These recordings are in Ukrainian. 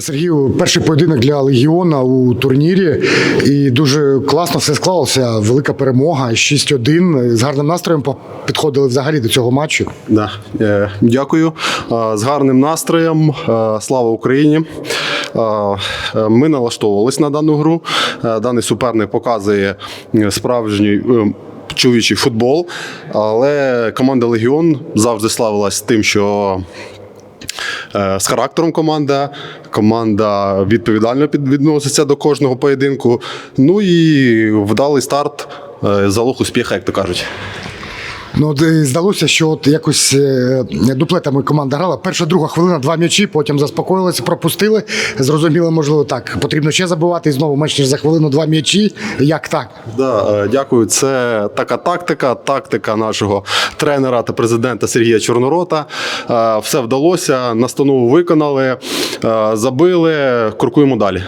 Сергію, перший поєдинок для Легіона у турнірі, і дуже класно все склалося. Велика перемога, 6-1. З гарним настроєм підходили взагалі до цього матчу. Да, е, дякую. Е, З гарним настроєм. Е, Слава Україні. Е, е, Ми налаштовувались на дану гру. Е, Даний суперник показує е, справжній. е, Чоловічий футбол, але команда Легіон завжди славилась тим, що е, з характером команда, команда відповідально відноситься до кожного поєдинку. Ну і вдалий старт, е, залог успіха, як то кажуть. Ну, е, здалося, що от якось е, дуплетами команда грала. Перша, друга хвилина, два м'ячі, потім заспокоїлися, пропустили. Зрозуміло, можливо, так. Потрібно ще забивати і знову менш ніж за хвилину два м'ячі. Як так? Да, е, дякую. Це така тактика, тактика нашого тренера та президента Сергія Чорнорота. Все вдалося, настанову виконали, забили, крокуємо далі.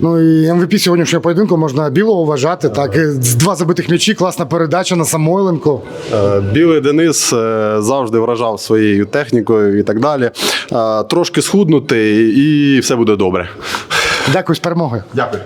Ну і МВП сьогоднішнього поєдинку можна білого вважати. Так, Е, два забитих м'ячі, класна передача на Самойленко. Е, Білий Денис е, завжди вражав своєю технікою і так далі. Трошки схуднути, і все буде добре. Дякую з перемогою. Дякую.